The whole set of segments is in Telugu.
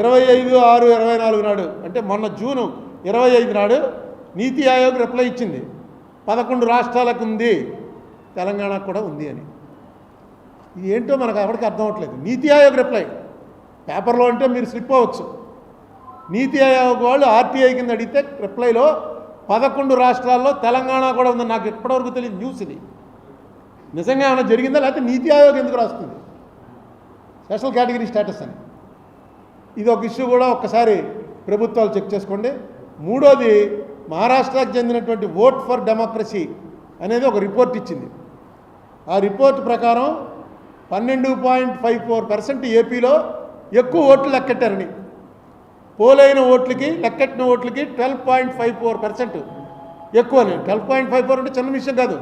ఇరవై ఐదు ఆరు ఇరవై నాలుగు నాడు అంటే మొన్న జూను ఇరవై ఐదు నాడు నీతి ఆయోగ్ రిప్లై ఇచ్చింది. పదకొండు రాష్ట్రాలకు ఉంది తెలంగాణకు కూడా ఉంది అని. ఇది ఏంటో మనకు ఎవరికి అర్థం అవ్వట్లేదు నీతి ఆయోగ్ రిప్లై పేపర్లో అంటే మీరు స్లిప్ అవ్వచ్చు. నీతి ఆయోగ్ వాళ్ళు ఆర్టీఐ కింద అడిగితే రిప్లైలో పదకొండు రాష్ట్రాల్లో తెలంగాణ కూడా ఉంది నాకు ఇప్పటివరకు తెలియదు న్యూస్ ఇది. నిజంగా ఏమైనా జరిగిందా? లేకపోతే నీతి ఆయోగ్ ఎందుకు రాస్తుంది? స్పెషల్ కేటగిరీ స్టేటస్ అని. ఇది ఒక ఇష్యూ కూడా ఒక్కసారి ప్రభుత్వాలు చెక్ చేసుకోండి. మూడోది మహారాష్ట్రకు చెందినటువంటి ఓట్ ఫర్ డెమోక్రసీ అనేది ఒక రిపోర్ట్ ఇచ్చింది. ఆ రిపోర్ట్ ప్రకారం పన్నెండు పాయింట్ ఫైవ్ ఫోర్ పర్సెంట్ ఏపీలో ఎక్కువ ఓట్లు లెక్కెట్టారని. పోలైన ఓట్లకి లెక్కెట్టిన ఓట్లకి twelve point five four percent ఎక్కువని. ట్వెల్వ్ పాయింట్ ఫైవ్ ఫోర్ అంటే చిన్న విషయం కాదు.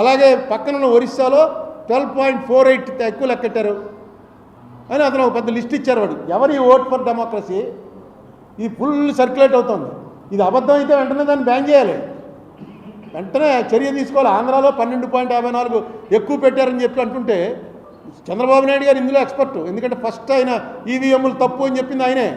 అలాగే పక్కనున్న ఒరిస్సాలో ట్వెల్వ్ పాయింట్ ఫోర్ ఎయిట్ ఎక్కువ లెక్కెట్టారు. అని అతను ఒక పెద్ద లిస్ట్ ఇచ్చారు వాడు. ఎవరి ఓట్ ఫర్ డెమోక్రసీ? ఇది ఫుల్ సర్క్యులేట్ అవుతుంది. ఇది అబద్ధం అయితే వెంటనే దాన్ని బ్యాన్ చేయాలి. వెంటనే చర్య తీసుకోవాలి. ఆంధ్రాలో పన్నెండు పాయింట్ యాభై నాలుగు ఎక్కువ పెట్టారని చెప్పి అంటుంటే చంద్రబాబు నాయుడు గారు ఇందులో ఎక్స్పర్ట్. ఎందుకంటే ఫస్ట్ ఆయన ఈవీఎంలు తప్పు అని చెప్పింది ఆయనే.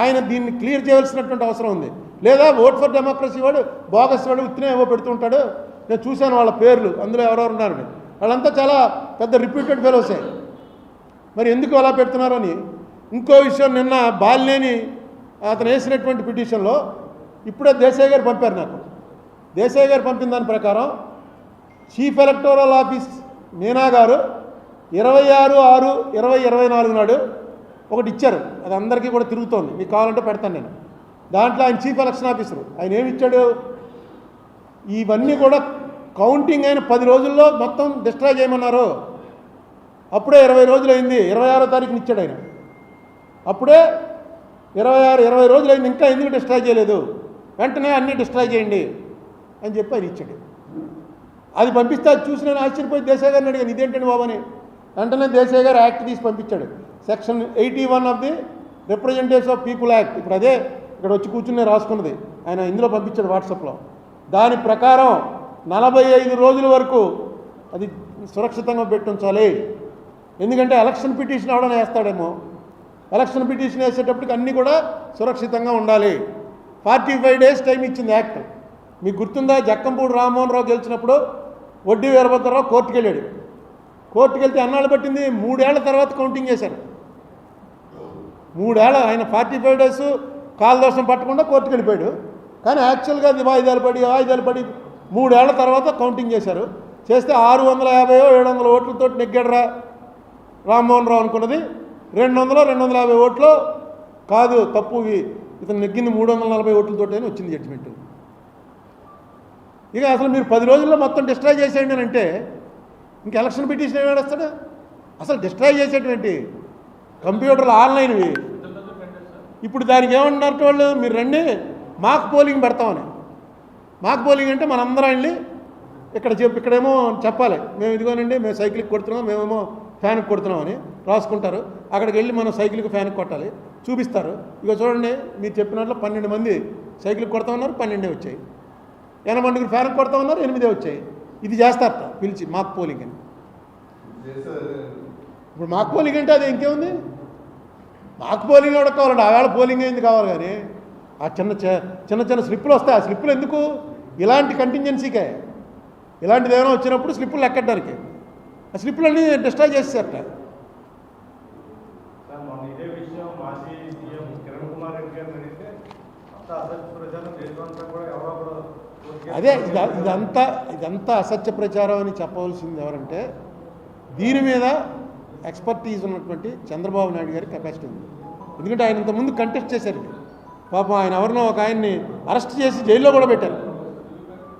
ఆయన దీన్ని క్లియర్ చేయవలసినటువంటి అవసరం ఉంది. లేదా ఓట్ ఫర్ డెమోక్రసీ వాడు బోగస్ వాడు ఉత్తినే ఏవో పెడుతుంటాడు నేను చూశాను వాళ్ళ పేర్లు. అందులో ఎవరెవరు ఉన్నారని వాళ్ళంతా చాలా పెద్ద రిప్యూటెడ్ ఫెలోసే మరి ఎందుకు అలా పెడుతున్నారు అని ఇంకో విషయం నిన్న బాలినేని అతను వేసినటువంటి పిటిషన్లో ఇప్పుడే దేశాయ్ గారు పంపారు నాకు. దేశాయ్ గారు పంపిన దాని ప్రకారం చీఫ్ ఎలక్టోరల్ ఆఫీస్ మీనా గారు ఇరవై ఆరు ఆరు ఇరవై ఇరవై నాలుగు నాడు ఒకటి ఇచ్చారు. అది అందరికీ కూడా తిరుగుతోంది. మీకు కావాలంటే పెడతాను నేను. దాంట్లో ఆయన చీఫ్ ఎలక్షన్ ఆఫీసర్. ఆయన ఏమి ఇచ్చాడు? ఇవన్నీ కూడా కౌంటింగ్ అయిన పది రోజుల్లో మొత్తం డిస్ట్రాయ్ చేయమన్నారు. అప్పుడే ఇరవై రోజులు అయింది ఇరవై ఆరో తారీఖున ఇచ్చాడు ఆయన. అప్పుడే ఇరవై ఆరు ఇరవై రోజులు అయింది ఇంకా ఎందుకు డిస్ట్రాయ్ చేయలేదు? వెంటనే అన్నీ డిస్ట్రాయ్ చేయండి అని చెప్పి ఆయన ఇచ్చాడు. అది పంపిస్తే అది చూసి నేను ఆశ్చర్యపోయి దేశాయ్ గారిని అడిగాను ఇదేంటండి బాబని అని. వెంటనే దేశాయ్ గారు యాక్ట్ తీసి పంపించాడు. Section eighty one of the representatives of people act. ఇప్పుడు అదే ఇక్కడ వచ్చి కూర్చుని రాసుకున్నది. ఆయన ఇందులో పంపించాడు వాట్సాప్లో. దాని ప్రకారం నలభై ఐదు రోజుల వరకు అది సురక్షితంగా పెట్టుంచాలి. ఎందుకంటే ఎలక్షన్ పిటిషన్ ఎవడన్నా వేస్తాడేమో. ఎలక్షన్ పిటిషన్ వేసేటప్పటికి అన్నీ కూడా సురక్షితంగా ఉండాలి. ఫార్టీ ఫైవ్ డేస్ టైం ఇచ్చింది యాక్ట్. మీకు గుర్తుందా? జక్కంపూడి రామ్మోహన్ రావు గెలిచినప్పుడు వడ్డీ వీరభద్రరావు కోర్టుకు వెళ్ళాడు. కోర్టుకు వెళ్తే అన్నాళ్ళు పట్టింది? మూడేళ్ళ తర్వాత కౌంటింగ్ చేశారు. మూడేళ్ళ ఆయన ఫార్టీ ఫైవ్ డేస్ కాలదోషం పట్టకుండా కోర్టుకు వెళ్ళిపోయాడు. కానీ యాక్చువల్గా అది వాయిదాలు పడి వాయిదాలు పడి మూడేళ్ళ తర్వాత కౌంటింగ్ చేశారు. చేస్తే ఆరు వందల యాభై ఏడు వందల ఓట్లతో నెగ్గాడరా. రామ్మోహన్ రావు అనుకున్నది. రెండు వందలు రెండు వందల యాభై ఓట్లు. కాదు తప్పు ఇతను నెగ్గింది మూడు వందల నలభై ఓట్లతోటి అని వచ్చింది జడ్జిమెంట్ ఇక అసలు మీరు పది రోజుల్లో మొత్తం డిస్ట్రాయ్ చేసేయండి అని అంటే ఇంక ఎలక్షన్ పిటిషన్ ఏమి నడుస్తాడు అసలు డిస్ట్రాయ్ చేసేటువంటి కంప్యూటర్లు ఆన్లైన్వి ఇప్పుడు దానికి ఏమంటున్నారు వాళ్ళు? మీరు రండి మాక్ పోలింగ్ పెడతామని. మాక్ పోలింగ్ అంటే మనందరం వెళ్ళి ఇక్కడ చెప్ ఇక్కడేమో చెప్పాలి. మేము ఇదిగోనండి మేము సైకిల్కి కొడుతున్నాం మేమేమో ఫ్యాన్కి కొడుతున్నామని రాసుకుంటారు. అక్కడికి వెళ్ళి మనం సైకిల్కి ఫ్యాన్కి కొట్టాలి. చూపిస్తారు. ఇక చూడండి మీరు చెప్పినట్లు పన్నెండు మంది సైకిల్కి కొడతా ఉన్నారు పన్నెండే వచ్చాయి. ఎనభై మందికి ఫ్యాన్కి కొడతా ఉన్నారు ఎనిమిదే వచ్చాయి. ఇది చేస్తారట పిలిచి మాక్ పోలింగ్ అని. ఇప్పుడు మాక్ పోలింగ్ అంటే అది ఇంకేముంది? మాకు పోలింగ్ కూడా కావాలండి. ఆవేళ పోలింగ్ అయింది కావాలి కానీ ఆ చిన్న చిన్న చిన్న స్లిప్పులు వస్తాయి. ఆ స్లిప్పులు ఎందుకు? ఇలాంటి కంటింజెన్సీకే ఇలాంటిది ఏమైనా వచ్చినప్పుడు స్లిప్పులు లెక్కడానికి ఆ స్లిప్పులన్నీ డిస్ట్రాయ్ చేసేసారట. అదే ఇది ఇదంతా ఇదంతా అసత్య ప్రచారం అని చెప్పవలసింది ఎవరంటే దీని మీద ఎక్స్పర్టీజ్ ఉన్నటువంటి చంద్రబాబు నాయుడు గారి కెపాసిటీ ఉంది. ఎందుకంటే ఆయన ఇంతకుముందు కంటెస్ట్ చేశారు. పాపం ఆయన ఎవరినో ఒక ఆయన్ని అరెస్ట్ చేసి జైల్లో కూడా పెట్టారు.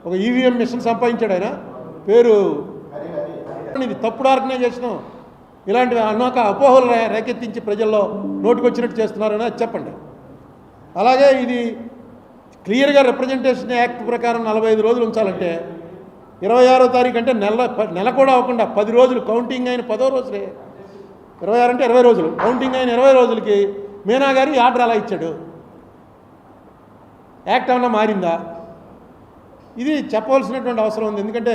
ఒక ఈవీఎం మిషన్ సంపాదించాడు ఆయన. పేరు ఇది తప్పుడు ఆర్గనైజేషను ఇలాంటివి అన్నాక అపోహలు రేకెత్తించి ప్రజల్లో నోటుకొచ్చినట్టు చేస్తున్నారని అది చెప్పండి. అలాగే ఇది క్లియర్గా రిప్రజెంటేషన్ యాక్ట్ ప్రకారం నలభై ఐదు రోజులు ఉంచాలంటే ఇరవై ఆరో తారీఖు అంటే నెల నెల కూడా అవ్వకుండా పది రోజులు కౌంటింగ్ అయిన పదో రోజులే ఇరవై ఆరు అంటే ఇరవై రోజులు కౌంటింగ్ అయిన ఇరవై రోజులకి మీనా గారు ఆర్డర్ అలా ఇచ్చాడు? యాక్ట్ ఏమన్నా మారిందా? ఇది చెప్పవలసినటువంటి అవసరం ఉంది. ఎందుకంటే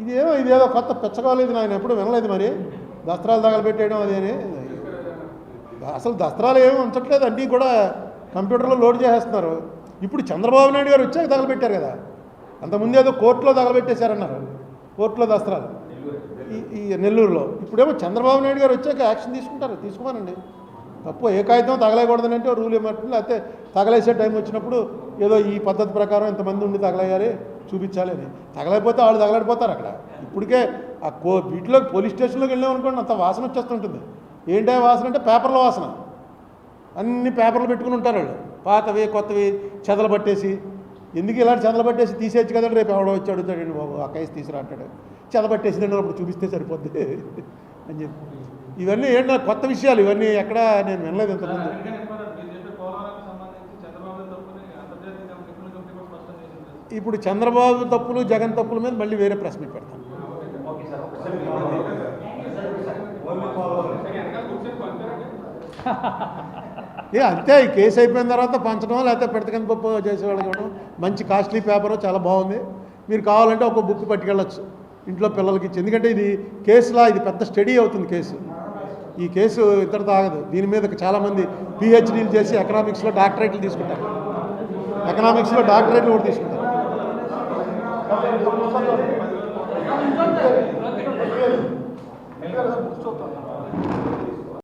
ఇదేమో ఇదేదో కొత్త పెచ్చకోలేదు నాయన ఎప్పుడు వినలేదు మరి. దస్త్రాలు తగలబెట్టేయడం అదేని. అసలు దస్త్రాలు ఏమీ ఉంచట్లేదు అన్నీ కూడా కంప్యూటర్లో లోడ్ చేసేస్తున్నారు. ఇప్పుడు చంద్రబాబు నాయుడు గారు వచ్చాక తగలబెట్టారు కదా. అంతకుముందు ఏదో కోర్టులో తగలబెట్టేశారన్నారు. కోర్టులో దస్త్రాలు. ఈ ఈ నెల్లూరులో. ఇప్పుడేమో చంద్రబాబు నాయుడు గారు వచ్చాక యాక్షన్ తీసుకుంటారు. తీసుకోమనండి. తప్పు ఏ కాగితం తగలేయకూడదని అంటే రూల్ ఏమంటుంది లేకపోతే తగలేసే టైం వచ్చినప్పుడు ఏదో ఈ పద్ధతి ప్రకారం ఇంతమంది ఉండి తగలయ్యారు చూపించాలి అని. తగలేకపోతే వాళ్ళు తగలడిపోతారు అక్కడ. ఇప్పటికే ఆ కో వీటిలో పోలీస్ స్టేషన్లోకి వెళ్ళాం అనుకోండి అంత వాసన వచ్చేస్తుంటుంది. ఏంటో వాసన అంటే పేపర్ల వాసన. అన్ని పేపర్లు పెట్టుకుని ఉంటారు వాళ్ళు. పాతవి కొత్తవి చెదలు పట్టేసి. ఎందుకు ఇలాంటి చెదలు పట్టేసి తీసేయచ్చు కదండి రేపు? ఎవడో వచ్చి అడుగుతాడండి బాబు? ఆ కేసు తీసుకురా అంటాడు. చెద పట్టేసిందండి అప్పుడు చూపిస్తే సరిపోద్ది అని చెప్పి. ఇవన్నీ ఏంటో కొత్త విషయాలు. ఇవన్నీ ఎక్కడా నేను వినలేదు ఇంతకుముందు. ఇప్పుడు చంద్రబాబు తప్పులు జగన్ తప్పుల మీద మళ్ళీ వేరే ప్రశ్న పెడతాం పెడతాను. ఏ అంతే ఈ కేసు అయిపోయిన తర్వాత పంచడం లేకపోతే పెడతకని పప్పు చేసేవాళ్ళకి మంచి కాస్ట్లీ పేపరు చాలా బాగుంది. మీరు కావాలంటే ఒక బుక్ పట్టుకెళ్ళచ్చు. ఇంట్లో పిల్లలకి ఇచ్చి. ఎందుకంటే ఇది కేసులా ఇది పెద్ద స్టడీ అవుతుంది కేసు. ఈ కేసు ఇద్దరు తాగదు. దీని మీద చాలామంది పిహెచ్డీలు చేసి ఎకనామిక్స్లో డాక్టరేట్లు తీసుకుంటారు. ఎకనామిక్స్లో డాక్టరేట్లు కూడా తీసుకుంటారు. আমাদের